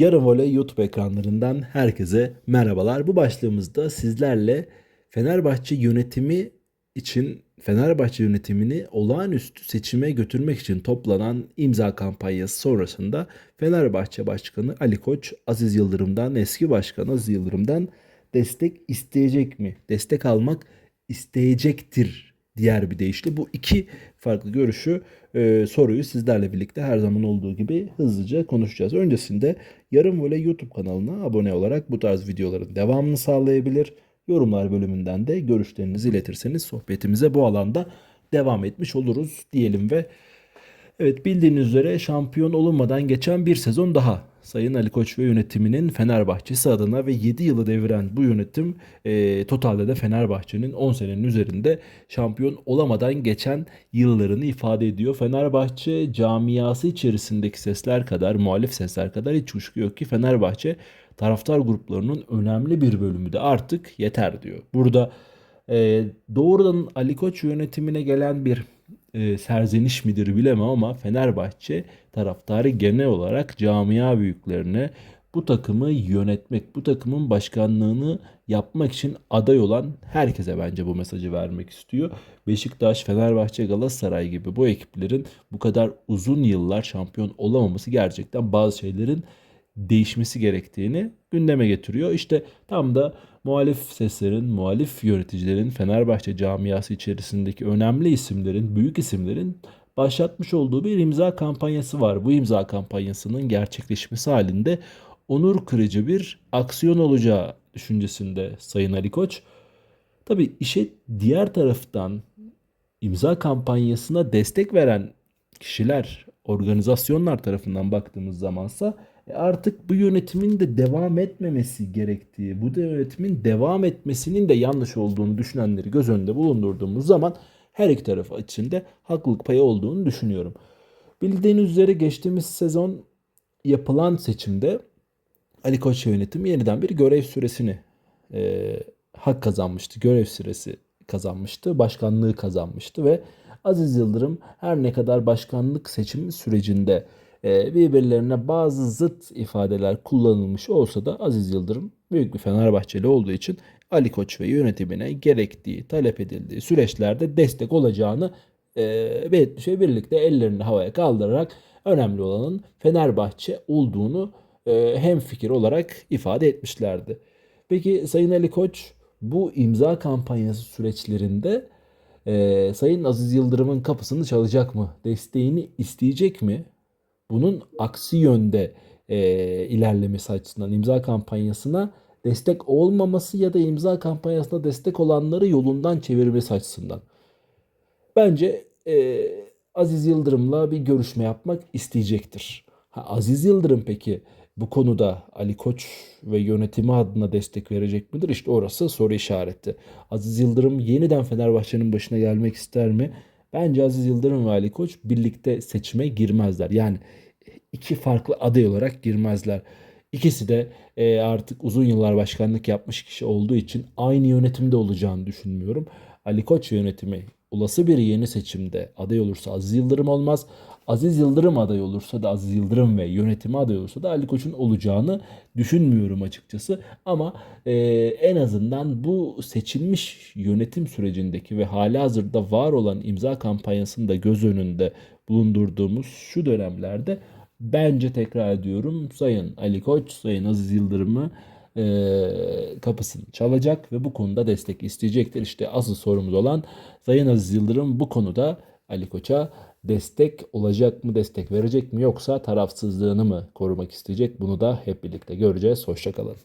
Yarın Voley YouTube ekranlarından herkese merhabalar. Bu başlığımızda sizlerle Fenerbahçe yönetimi için Fenerbahçe yönetimini olağanüstü seçime götürmek için toplanan imza kampanyası sonrasında Fenerbahçe Başkanı Ali Koç Aziz Yıldırım'dan eski başkan Aziz Yıldırım'dan destek isteyecek mi? Destek almak isteyecektir diğer bir deyişle. Bu iki farklı görüşü e, soruyu sizlerle birlikte her zaman olduğu gibi hızlıca konuşacağız. Öncesinde Yarım Voley YouTube kanalına abone olarak bu tarz videoların devamını sağlayabilir. Yorumlar bölümünden de görüşlerinizi iletirseniz sohbetimize bu alanda devam etmiş oluruz diyelim ve Evet bildiğiniz üzere şampiyon olunmadan geçen bir sezon daha Sayın Ali Koç ve yönetiminin Fenerbahçesi adına ve 7 yılı deviren bu yönetim e, totalde de Fenerbahçe'nin 10 senenin üzerinde şampiyon olamadan geçen yıllarını ifade ediyor. Fenerbahçe camiası içerisindeki sesler kadar, muhalif sesler kadar hiç kuşku yok ki Fenerbahçe taraftar gruplarının önemli bir bölümü de artık yeter diyor. Burada e, doğrudan Ali Koç yönetimine gelen bir e, serzeniş midir bilemem ama Fenerbahçe taraftarı genel olarak camia büyüklerine bu takımı yönetmek, bu takımın başkanlığını yapmak için aday olan herkese bence bu mesajı vermek istiyor. Beşiktaş, Fenerbahçe, Galatasaray gibi bu ekiplerin bu kadar uzun yıllar şampiyon olamaması gerçekten bazı şeylerin değişmesi gerektiğini gündeme getiriyor. İşte tam da muhalif seslerin, muhalif yöneticilerin, Fenerbahçe camiası içerisindeki önemli isimlerin, büyük isimlerin başlatmış olduğu bir imza kampanyası var. Bu imza kampanyasının gerçekleşmesi halinde onur kırıcı bir aksiyon olacağı düşüncesinde Sayın Ali Koç. Tabi işe diğer taraftan imza kampanyasına destek veren kişiler, organizasyonlar tarafından baktığımız zamansa artık bu yönetimin de devam etmemesi gerektiği, bu da yönetimin devam etmesinin de yanlış olduğunu düşünenleri göz önünde bulundurduğumuz zaman her iki taraf içinde haklılık payı olduğunu düşünüyorum. Bildiğiniz üzere geçtiğimiz sezon yapılan seçimde Ali Koç yönetimi yeniden bir görev süresini e, hak kazanmıştı. Görev süresi kazanmıştı. Başkanlığı kazanmıştı ve Aziz Yıldırım her ne kadar başkanlık seçim sürecinde e, birbirlerine bazı zıt ifadeler kullanılmış olsa da Aziz Yıldırım büyük bir Fenerbahçeli olduğu için Ali Koç ve yönetimine gerektiği, talep edildiği süreçlerde destek olacağını belirtmiş ve birlikte ellerini havaya kaldırarak önemli olanın Fenerbahçe olduğunu e, hem fikir olarak ifade etmişlerdi. Peki Sayın Ali Koç bu imza kampanyası süreçlerinde e, Sayın Aziz Yıldırım'ın kapısını çalacak mı? Desteğini isteyecek mi? Bunun aksi yönde e, ilerlemesi açısından imza kampanyasına destek olmaması ya da imza kampanyasına destek olanları yolundan çevirmesi açısından. Bence e, Aziz Yıldırım'la bir görüşme yapmak isteyecektir. Ha, Aziz Yıldırım peki bu konuda Ali Koç ve yönetimi adına destek verecek midir? İşte orası soru işareti. Aziz Yıldırım yeniden Fenerbahçe'nin başına gelmek ister mi? Bence Aziz Yıldırım ve Ali Koç birlikte seçime girmezler. Yani iki farklı aday olarak girmezler. İkisi de e, artık uzun yıllar başkanlık yapmış kişi olduğu için aynı yönetimde olacağını düşünmüyorum. Ali Koç yönetimi olası bir yeni seçimde aday olursa Aziz Yıldırım olmaz. Aziz Yıldırım aday olursa da Aziz Yıldırım ve yönetimi aday olursa da Ali Koç'un olacağını düşünmüyorum açıkçası. Ama e, en azından bu seçilmiş yönetim sürecindeki ve hala hazırda var olan imza kampanyasını da göz önünde bulundurduğumuz şu dönemlerde bence tekrar ediyorum Sayın Ali Koç, Sayın Aziz Yıldırım'ı e, kapısını çalacak ve bu konuda destek isteyecektir. İşte asıl sorumuz olan Sayın Aziz Yıldırım bu konuda Ali Koç'a destek olacak mı, destek verecek mi yoksa tarafsızlığını mı korumak isteyecek? Bunu da hep birlikte göreceğiz. Hoşçakalın.